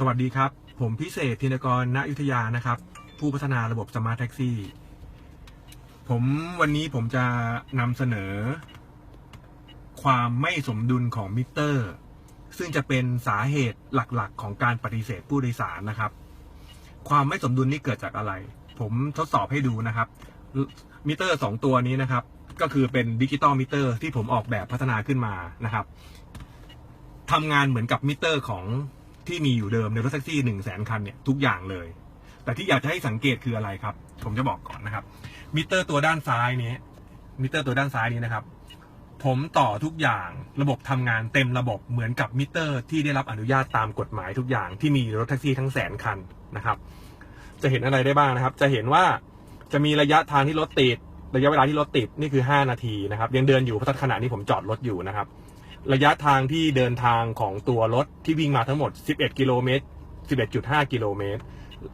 สวัสดีครับ ผมพิเศษธินกรณยุทธยานะครับ ผู้พัฒนาระบบสมาร์ทแท็กซี่ ผมวันนี้ผมจะนำเสนอ ความไม่สมดุลของมิเตอร์ ซึ่งจะเป็นสาเหตุหลักๆ ของการปฏิเสธผู้โดยสารนะครับ ความไม่สมดุลนี้เกิดจากอะไร ผมทดสอบให้ดูนะครับ มิเตอร์สองตัวนี้นะครับ ก็คือเป็นดิจิตอลมิเตอร์ที่ผมออกแบบพัฒนาขึ้นมานะครับทำงานเหมือนกับมิเตอร์ของ ที่มีอยู่เดิมในรถแท็กซี่หนึ่งแสนคันเนี่ยทุกอย่างเลย แต่ที่อยากจะให้สังเกตคืออะไรครับ ผมจะบอกก่อนนะครับ มิเตอร์ตัวด้านซ้ายนี้มิเตอร์ตัวด้านซ้ายนี้นะครับ ผมต่อทุกอย่างระบบทำงานเต็มระบบเหมือนกับมิเตอร์ที่ได้รับอนุญาตตามกฎหมายทุกอย่างที่มีรถแท็กซี่ทั้งแสนคันนะครับ จะเห็นอะไรได้บ้างนะครับ จะเห็นว่าจะมีระยะทางที่รถติดระยะเวลาที่รถติดนี่คือ 5 นาทีนะครับยังเดินอยู่เพราะขณะนี้ผมจอดรถอยู่นะครับ ระยะทางที่เดินทางของตัวรถที่วิ่งมาทั้งหมด 11 กิโลเมตร 11.5 กิโลเมตร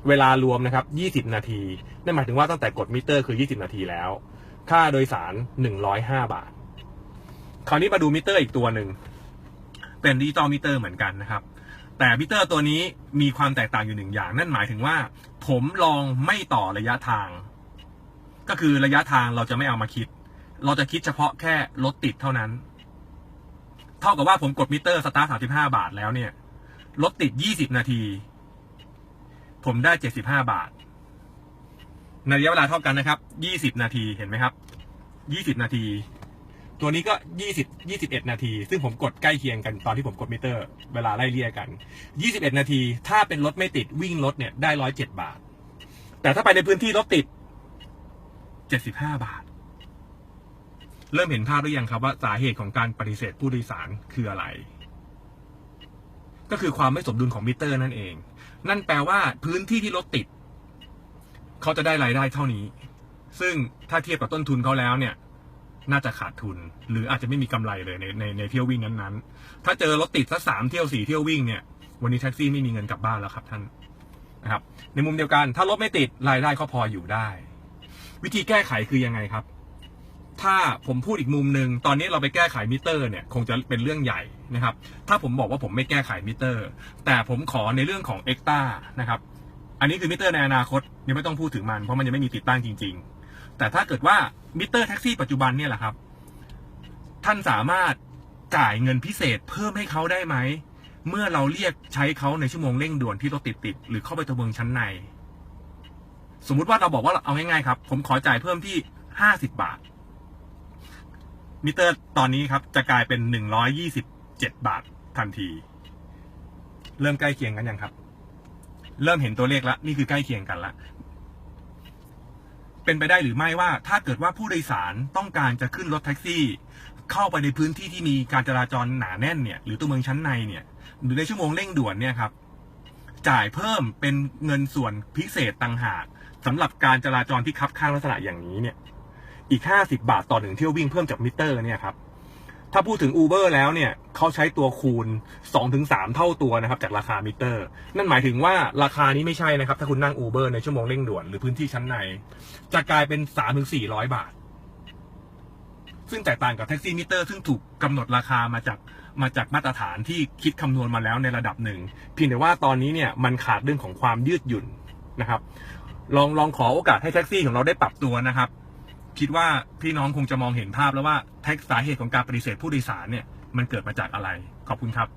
เวลารวมนะครับ 20 นาที นั่นหมายถึงว่าตั้งแต่กดมิเตอร์คือ 20 นาทีแล้ว ค่าโดยสาร 105 บาท คราวนี้มาดูมิเตอร์อีกตัวหนึ่ง เป็นดิจิตอลมิเตอร์เหมือนกันนะครับ แต่มิเตอร์ตัวนี้มีความแตกต่างอยู่หนึ่งอย่าง นั่นหมายถึงว่า ผมลองไม่ต่อระยะทาง ก็คือระยะทางเราจะไม่เอามาคิด เราจะคิดเฉพาะแค่รถติดเท่านั้น เท่ากับว่าผมกดมิเตอร์สตาร์ท35บห้าบาทแล้วเนี่ยรถติด20นาที ผมได้75บห้าบาท ในระยะเวลาเท่ากันนะครับ20นาทีเห็นไหมครับ20นาที ตัวนี้ก็20 21นาที ซึ่งผมกดใกล้เคียงกันตอนที่ผมกดมิเตอร์ เวลาไล่เลี่ยกัน21นาที ถ้าเป็นรถไม่ติดวิ่งรถเนี่ยได้107บาท แต่ถ้าไปในพื้นที่รถติด75บาท เริ่มเห็นภาพหรือยังครับว่าสาเหตุของการปฏิเสธผู้โดยสารคืออะไร ก็คือความไม่สมดุลของมิเตอร์นั่นเอง นั่นแปลว่าพื้นที่ที่รถติด เขาจะได้รายได้เท่านี้ ซึ่งถ้าเทียบกับต้นทุนเขาแล้วเนี่ย น่าจะขาดทุน หรืออาจจะไม่มีกำไรเลยในในในเที่ยววิ่งนั้นๆ ถ้าเจอรถติดสักสามเที่ยวสี่เที่ยววิ่งเนี่ย วันนี้แท็กซี่ไม่มีเงินกลับบ้านแล้วครับท่านนะครับ ในมุมเดียวกัน ถ้ารถไม่ติดรายได้เขาพออยู่ได้ วิธีแก้ไขคือยังไงครับ ถ้าผมพูดอีกมุมหนึ่งตอนนี้เราไปแก้ไขมิเตอร์เนี่ยคงจะเป็นเรื่องใหญ่นะครับ ถ้าผมบอกว่าผมไม่แก้ไขมิเตอร์ แต่ผมขอในเรื่องของเอ็กตานะครับ อันนี้คือมิเตอร์ในอนาคตยังไม่ต้องพูดถึงมันเพราะมันยังไม่มีติดตั้งจริง ๆ แต่ถ้าเกิดว่ามิเตอร์แท็กซี่ปัจจุบันเนี่ยแหละครับ ท่านสามารถจ่ายเงินพิเศษเพิ่มให้เขาได้ไหมเมื่อเราเรียกใช้เขาในชั่วโมงเร่งด่วนที่รถติดติดหรือเข้าไปตะเบิงชั้นใน สมมุติว่าเราบอกว่าเอาง่ายๆครับ ผมขอจ่ายเพิ่มที่ห้าสิบบาท มิเตอร์ตอนนี้ครับ จะกลายเป็นหนึ่งร้อยยี่สิบเจ็ดบาททันที เริ่มใกล้เคียงกันยังครับ เริ่มเห็นตัวเลขแล้วนี่คือใกล้เคียงกันละเป็นไปได้หรือไม่ว่าถ้าเกิดว่าผู้โดยสารต้องการจะขึ้นรถแท็กซี่ เข้าไปในพื้นที่ที่มีการจราจรหนาแน่นเนี่ย หรือตัวเมืองชั้นในเนี่ย หรือในชั่วโมงเร่งด่วนเนี่ยครับ จ่ายเพิ่มเป็นเงินส่วนพิเศษต่างหากสำหรับการจราจรที่คับข้างลักษณะอย่างนี้เนี่ย อีก 50 บาทต่อหนึ่งเที่ยววิ่งเพิ่มจากมิเตอร์เนี่ยครับถ้าพูดถึง Uber แล้วเนี่ยเขาใช้ตัวคูณ 2-3 เท่าตัวนะครับจากราคามิเตอร์ นั่นหมายถึงว่าราคานี้ไม่ใช่นะครับ ถ้าคุณนั่ง Uber ในชั่วโมงเร่งด่วน หรือพื้นที่ชั้นใน จะกลายเป็น 3-400 บาท ซึ่งแตกต่างกับแท็กซี่มิเตอร์ซึ่งถูกกำหนดราคามาจากมาจากมาตรฐานที่คิดคำนวณมาแล้วในระดับหนึ่งเพียงแต่ว่าตอนนี้เนี่ยมันขาดเรื่องของความยืดหยุ่นนะครับ ลองลองขอโอกาสให้แท็กซี่ของเราได้ปรับตัวนะครับ คิดว่าพี่น้องคงจะมองเห็นภาพแล้วว่าแท็กสาเหตุของการปฏิเสธผู้โดยสารเนี่ยมันเกิดมาจากอะไรขอบคุณครับ